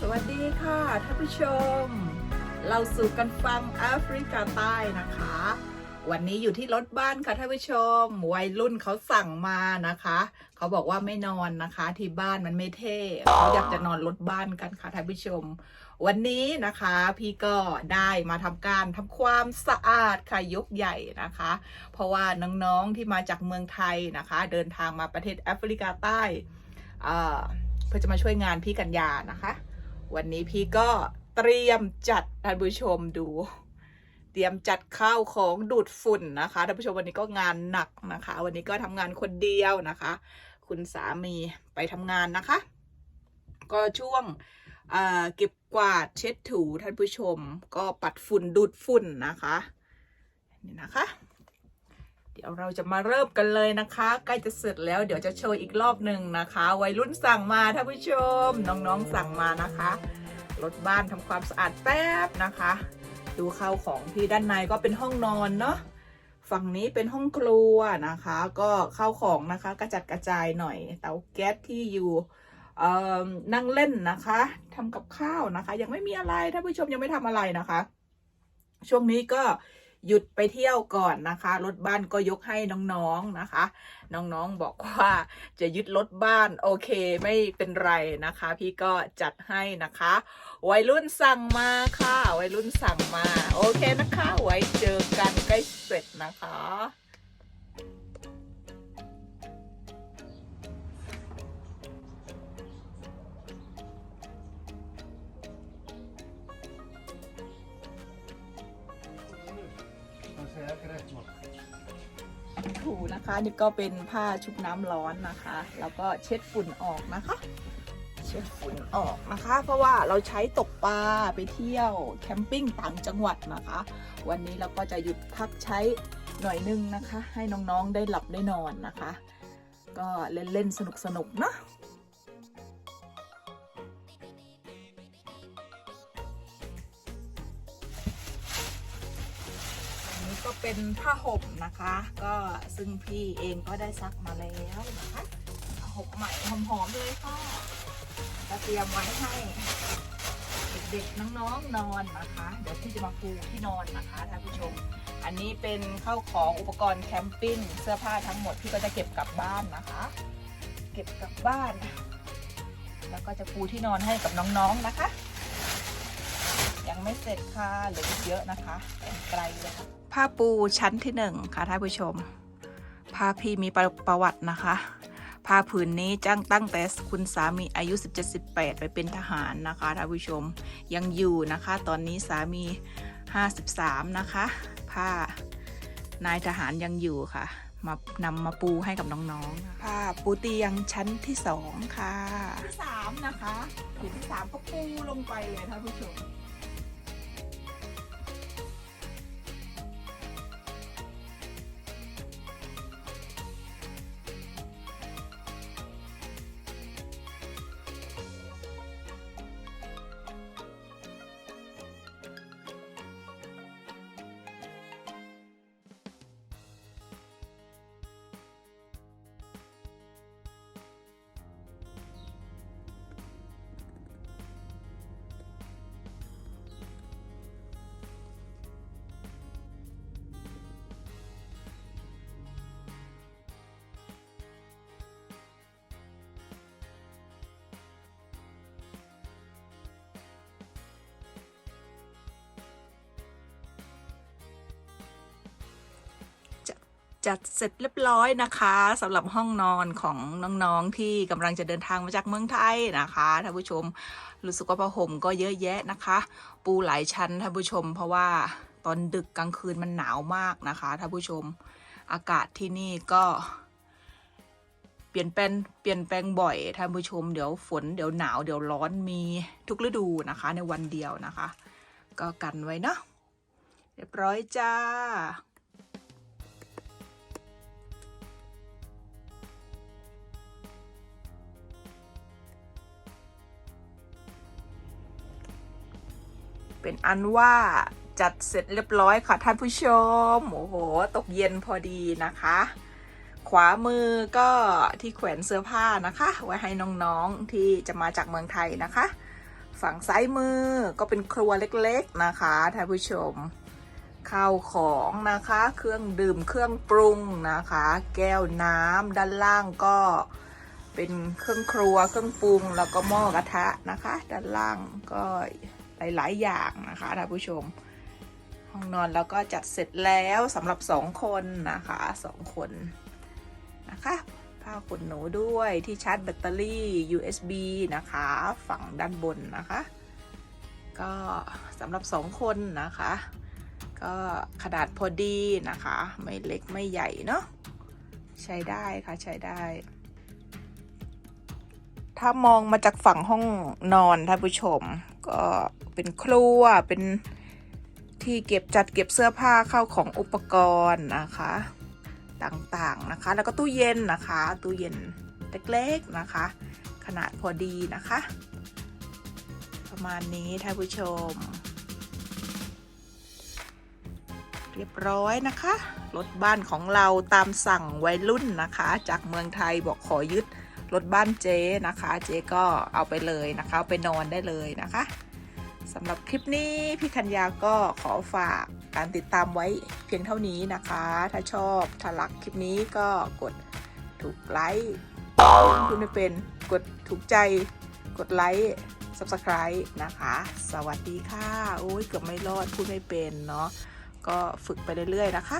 สวัสดีค่ะท่านผู้ชม เราสู่กันฟังแอฟริกาใต้นะคะ วันนี้อยู่ที่รถบ้านค่ะท่านผู้ชม วัยรุ่นเขาสั่งมานะคะ เขาบอกว่าไม่นอนนะคะ ที่บ้านมันไม่เท่เขาอยากจะนอนรถบ้านกันค่ะท่านผู้ชม วันนี้นะคะ พี่ก็ได้มาทำการทำความสะอาดค่ะยกใหญ่นะคะ เพราะว่าน้องๆที่มาจากเมืองไทยนะคะ เดินทางมาประเทศแอฟริกาใต้เอ่อเพื่อจะมาช่วยงานพี่กัญญานะคะ วันนี้พี่ก็เตรียมจัดท่านผู้ชมดู เตรียมจัดข้าวของดูดฝุ่นนะคะท่านผู้ชมวันนี้ก็งานหนักนะคะ วันนี้ก็ทำงานคนเดียวนะคะ คุณสามีไปทำงานนะคะ ก็ช่วงเก็บกวาดเช็ดถูท่านผู้ชม ก็ปัดฝุ่นดูดฝุ่นนะคะนี่นะคะ เดี๋ยวเราจะมาเริ่มกันเลยนะคะใกล้จะเสร็จแล้วเดี๋ยวจะโชว์อีกรอบหนึ่งนะคะ วัยรุ่นสั่งมาท่านผู้ชม น้องๆสั่งมานะคะรถบ้านทำความสะอาดแป๊บนะคะ ดูข้าวของที่ด้านในก็เป็นห้องนอนเนาะฝั่งนี้เป็นห้องครัวนะคะ ก็ข้าวของนะคะกระจัดกระจายหน่อย เตาแก๊สที่อยู่นั่งเล่นนะคะทำกับข้าวนะคะ ยังไม่มีอะไรท่านผู้ชมยังไม่ทำอะไรนะคะ ช่วงนี้ก็ หยุดไปเที่ยวก่อนนะคะ รถบ้านก็ยกให้น้องๆนะคะ น้องๆบอกว่าจะยึดรถบ้านโอเคไม่เป็นไรนะคะ พี่ก็จัดให้นะคะ วัยรุ่นสั่งมาค่ะ วัยรุ่นสั่งมา โอเคนะคะ ไว้เจอกันใกล้เสร็จนะคะ ถูนะคะ นี่ก็เป็นผ้าชุบน้ำร้อนนะคะ แล้วก็เช็ดฝุ่นออกนะคะ เช็ดฝุ่นออกนะคะ เพราะว่าเราใช้ตกปลาไปเที่ยวแคมปิ้งต่างจังหวัดนะคะ วันนี้เราก็จะหยุดพักใช้หน่อยนึงนะคะ ให้น้องๆได้หลับได้นอนนะคะ ก็เล่นๆสนุกๆเนาะ เป็นผ้าห่มนะคะ ก็ซึ่งพี่เองก็ได้ซักมาแล้วนะคะผ้าห่มใหม่หอมๆเลยค่ะจะเตรียมไว้ให้เด็กๆน้องๆนอนนะคะ เดี๋ยวพี่จะมาปูที่นอนนะคะท่านผู้ชม อันนี้เป็นข้าวของอุปกรณ์แคมปิ้งเสื้อผ้าทั้งหมดพี่ก็จะเก็บกลับบ้านนะคะ เก็บกลับบ้าน แล้วก็จะปูที่นอนให้กับน้องๆนะคะ ยังไม่เสร็จค่ะเหลืออีกเยอะนะคะไกลเลยค่ะ ผ้าปูชั้นที่หนึ่งค่ะท่านผู้ชม ผ้าพี่มีประประวัตินะคะ ผ้าผืนนี้จ้างตั้งแต่คุณสามีอายุ 17-18 ไปเป็นทหารนะคะท่านผู้ชมยังอยู่นะคะ ตอนนี้สามี 53 นะคะ ผ้านายทหารยังอยู่ค่ะ มานำมาปูให้กับน้องๆผ้าปูเตียงชั้นที่สองค่ะที่สามนะคะผืนที่สามก็ปูลงไปเลยท่านผู้ชม จัดเสร็จเรียบร้อยนะคะสำหรับห้องนอนของน้องๆที่กำลังจะเดินทางมาจากเมืองไทยนะคะท่านผู้ชมรู้สึกว่าผ้าห่มก็เยอะแยะนะคะ ปูหลายชั้นท่านผู้ชม เพราะว่าตอนดึกกลางคืนมันหนาวมากนะคะท่านผู้ชม อากาศที่นี่ก็เปลี่ยนแปลงเปลี่ยนแปลงบ่อยท่านผู้ชมเดี๋ยวฝนเดี๋ยวหนาวเดี๋ยวร้อนมีทุกฤดูนะคะในวันเดียวนะคะ ก็กันไว้เนาะเรียบร้อยจ้า เป็นอันว่าจัดเสร็จเรียบร้อยค่ะท่านผู้ชม โอ้โห ตกเย็นพอดีนะคะ ขวามือก็ที่แขวนเสื้อผ้านะคะ ไว้ให้น้องๆที่จะมาจากเมืองไทยนะคะ ฝั่งซ้ายมือก็เป็นครัวเล็กๆนะคะท่านผู้ชมข้าวของนะคะ เครื่องดื่มเครื่องปรุงนะคะ แก้วน้ำด้านล่างก็เป็นเครื่องครัวเครื่องปรุงแล้วก็หม้อกระทะนะคะ ด้านล่างก็ หลายๆ อย่างนะคะท่านผู้ชม ห้องนอนแล้วก็จัดเสร็จแล้วสำหรับสองคนนะคะสองคนนะคะผ้าขนหนูด้วยที่ชาร์จแบตเตอรี่ USB นะคะ ฝั่งด้านบนนะคะ ก็สำหรับสองคนนะคะ ก็ขนาดพอดีนะคะ ไม่เล็กไม่ใหญ่เนาะใช้ได้ค่ะใช้ได้ถ้ามองมาจากฝั่งห้องนอนท่านผู้ชม ก็เป็นครัวเป็นที่เก็บจัดเก็บเสื้อผ้าเข้าของอุปกรณ์นะคะ ต่างๆนะคะ แล้วก็ตู้เย็นนะคะ ตู้เย็นเล็กๆนะคะ ขนาดพอดีนะคะ ประมาณนี้ท่านผู้ชม เรียบร้อยนะคะรถบ้านของเราตามสั่งวัยรุ่นนะคะ จากเมืองไทยบอกขอยึด รถบ้านเจ๊นะคะ เจ๊ก็เอาไปเลยนะคะไปนอนได้เลยนะคะสำหรับคลิปนี้พี่คัญญาก็ขอฝากการติดตามไว้เพียงเท่านี้นะคะ ถ้าชอบถ้ารักคลิปนี้ก็กดถูกไลค์คุณไม่เป็นกดถูกใจ กดไลค์ subscribe นะคะ สวัสดีค่ะ โอ้ยเกือบไม่รอดพูดไม่เป็นเนาะก็ฝึกไปเรื่อยๆนะคะ